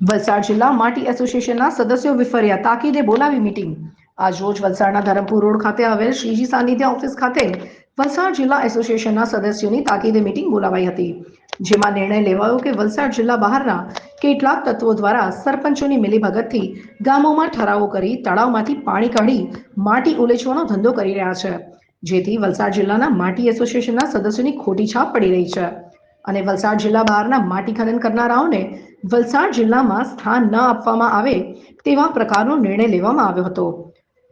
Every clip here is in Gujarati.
વલસાડ જિલ્લા માટી એસોસિએશનના સદસ્યો વિફર્યા તાકીદે બોલાવી મીટિંગ. આજ રોજ વલસાડના ધરમપુર રોડ ખાતે આવેલ શ્રીજી સાનિધ્ય ઓફિસ ખાતે વલસાડ જિલ્લા એસોસિએશનના સદસ્યોની તાકીદે મીટિંગ બોલાવાઈ હતી, જેમાં નિર્ણય લેવાયો કે વલસાડ જિલ્લા બહારના કેટલાક તત્વો દ્વારા સરપંચોની મિલીભગતથી ગામોમાં ઠરાવો કરી તળાવમાંથી પાણી કાઢી માટી ઉલેચવાનો ધંધો કરી રહ્યા છે, જેથી વલસાડ જિલ્લાના માટી એસોસિએશનના સદસ્યોની ખોટી છાપ પડી રહી છે. અને વલસાડ જિલ્લા બહારના માટી ખનન કરનારાઓને વલસાડ જિલ્લામાં સ્થાન ન આપવામાં આવે તેવા પ્રકારનો નિર્ણય લેવામાં આવ્યો હતો.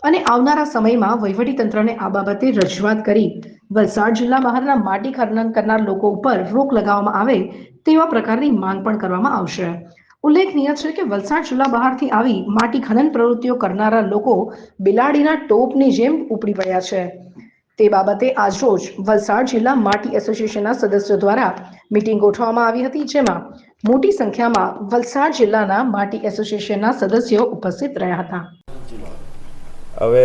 અને આવનારા સમયમાં વહીવટીતંત્રને આ બાબતે રજૂઆત કરી વલસાડ જિલ્લા બહારના માટી ખનન કરનાર લોકો ઉપર રોક લગાવવામાં આવે તેવા પ્રકારની માંગ પણ કરવામાં આવશે. ઉલ્લેખનીય છે કે વલસાડ જિલ્લા બહારથી આવી માટી ખનન પ્રવૃત્તિઓ કરનારા લોકો બિલાડીના ટોપની જેમ ઉપડી પડ્યા છે. તે બાબતે આજરોજ વલસાડ જિલ્લા માટી એસોસિએશનના સદસ્યો દ્વારા મીટિંગ ગોઠવવામાં આવી હતી, જેમાં મોટી સંખ્યામાં વલસાડ જિલ્લાના માટી એસોસિએશનના સદસ્યો ઉપસ્થિત રહ્યા હતા. હવે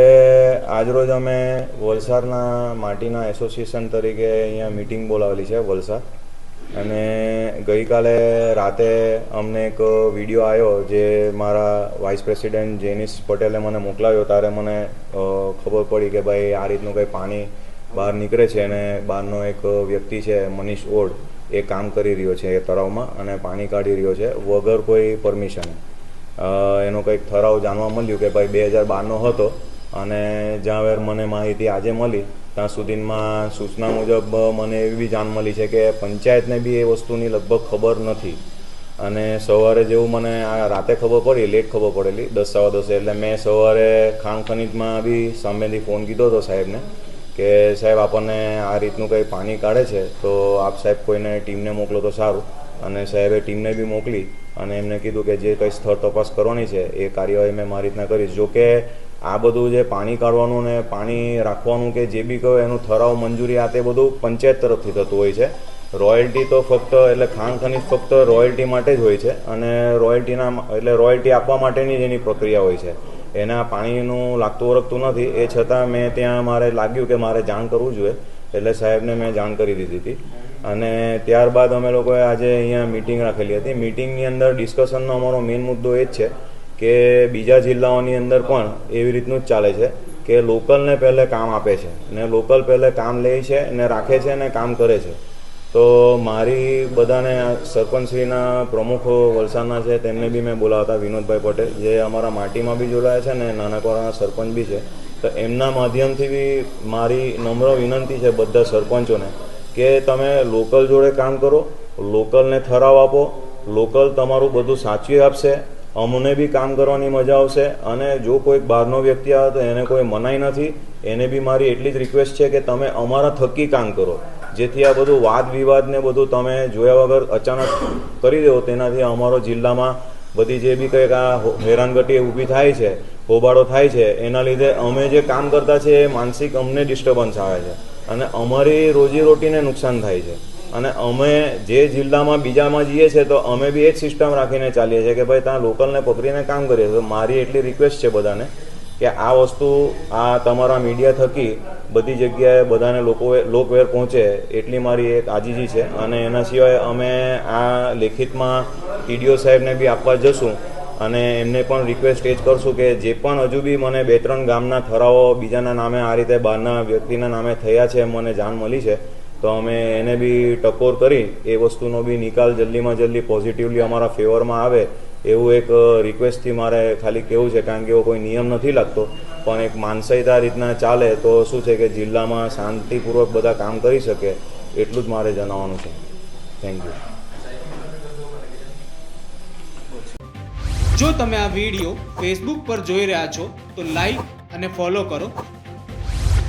આજરોજ અમે વલસાડના માટીના એસોસિએશન તરીકે અહીંયા મિટિંગ બોલાવેલી છે વલસાડ. અને ગઈકાલે રાતે અમને એક વીડિયો આવ્યો જે મારા વાઇસ પ્રેસિડેન્ટ જેનિસ પટેલે મને મોકલાવ્યો ત્યારે મને ખબર પડી કે ભાઈ આ રીતનું કંઈ પાણી બહાર નીકળે છે અને બહારનો એક વ્યક્તિ છે મનીષ ઓડ. એ કામ કરી રહ્યો છે એ તળાવમાં અને પાણી કાઢી રહ્યો છે વગર કોઈ પરમિશન એનો કંઈક ઠરાવ જાણવા મળ્યું કે ભાઈ બે હજાર બારનો હતો અને જ્યાં વેર મને માહિતી આજે મળી, ત્યાં સુધીમાં સૂચના મુજબ મને એવી બી જાણ મળી છે કે પંચાયતને બી એ વસ્તુની લગભગ ખબર નથી. અને સવારે જેવું મને આ રાતે ખબર પડી લેટ ખબર પડેલી, દસ સવા દસે, એટલે મેં સવારે ખાણ ખનીજમાં બી સામેથી ફોન કીધો હતો સાહેબને કે સાહેબ, આપણને આ રીતનું કંઈ પાણી કાઢે છે, તો આપ સાહેબ કોઈને ટીમને મોકલો તો સારું. અને સાહેબે ટીમને બી મોકલી અને એમને કીધું કે જે કંઈ સ્થળ તપાસ કરવાની છે, એ કાર્યવાહી મેં મારી રીતના કરીશ જો કે આ બધું જે પાણી કાઢવાનું ને પાણી રાખવાનું કે જે બી કહો, એનું ઠરાવ મંજૂરી આ તે બધું પંચાયત તરફથી થતું હોય છે. રોયલ્ટી તો ફક્ત, એટલે ખાણ ખનીજ ફક્ત રોયલ્ટી માટે જ હોય છે અને રોયલ્ટીના, એટલે રોયલ્ટી આપવા માટેની જ એની પ્રક્રિયા હોય છે. એના પાણીનું લાગતું ઓળખતું નથી. એ છતાં મેં ત્યાં મારે લાગ્યું કે મારે જાણ કરવું જોઈએ. એટલે સાહેબને મેં જાણ કરી દીધી હતી. અને ત્યારબાદ અમે લોકોએ આજે અહીંયા મિટિંગ રાખેલી હતી. મિટિંગની અંદર ડિસ્કશનનો અમારો મેઇન મુદ્દો એ જ છે કે બીજા જિલ્લાઓની અંદર પણ એવી રીતનું જ ચાલે છે કે લોકલને પહેલે કામ આપે છે ને લોકલ પહેલે કામ લે છે ને રાખે છે ને કામ કરે છે. તો મારી બધાને સરપંચશ્રીના પ્રમુખ વલસાડના છે, તેમને બી મેં બોલાવતા વિનોદભાઈ પટેલ, જે અમારા માટીમાં બી જોડાયા છે ને નાનકવાડાના સરપંચ બી છે. તો એમના માધ્યમથી બી મારી નમ્ર વિનંતી છે બધા સરપંચોને કે તમે લોકલ જોડે કામ કરો, લોકલને ઠરાવ આપો, લોકલ તમારું બધું સાચવી આપશે, અમને બી કામ કરવાની મજા આવશે અને જો કોઈક બહારનો વ્યક્તિ આવે તો એને કોઈ મનાઈ નથી. એને બી મારી એટલી જ રિક્વેસ્ટ છે કે તમે અમારા થકી કામ કરો. જેથી આ બધું વાદ વિવાદને બધું તમે જોયા વગર અચાનક કરી દો, તેનાથી અમારો જિલ્લામાં બધી જે બી કંઈક આ હેરાનગતિ ઊભી થાય છે, હોબાળો થાય છે, એના લીધે અમે જે કામ કરતા છીએ એ માનસિક અમને ડિસ્ટર્બન્સ આવે છે અને અમારી રોજીરોટીને નુકસાન થાય છે. અને અમે જે જિલ્લામાં બીજામાં જઈએ છીએ તો અમે બી એ જ સિસ્ટમ રાખીને ચાલીએ છીએ કે ભાઈ ત્યાં લોકલને પકડીને કામ કરીએ તો મારી એટલી રિક્વેસ્ટ છે બધાને કે આ વસ્તુ આ તમારા મીડિયા થકી બધી જગ્યાએ બધાને લોકો લોકવેર પહોંચે એટલી મારી એક આજીજી છે. અને એના સિવાય અમે આ લેખિતમાં ટીડીઓ સાહેબને બી આપવા જશું. અને એમને પણ રિક્વેસ્ટ એ જ કરશું કે જે પણ હજુ બી મને બે ત્રણ ગામના ઠરાવો બીજાના નામે આ રીતે બહારના વ્યક્તિના નામે થયા છે, મને જાણ મળી છે. તો અમે એને બી ટકોર કરી, એ વસ્તુનો બી નિકાલ જલ્દીમાં જલ્દી પોઝિટિવલી અમારા ફેવરમાં આવે, એવું એક રિક્વેસ્ટથી મારે ખાલી કહેવું છે, કારણ કે એવો કોઈ નિયમ નથી લાગતો, પણ એક માનસાઈતા રીતના ચાલે તો શું છે કે જિલ્લામાં શાંતિપૂર્વક બધા કામ કરી શકે, એટલું જ મારે જણાવવાનું છે. થેન્ક યુ જો તમે આ વીડિયો ફેસબુક પર જોઈ રહ્યા છો, તો લાઈક અને ફોલો કરો.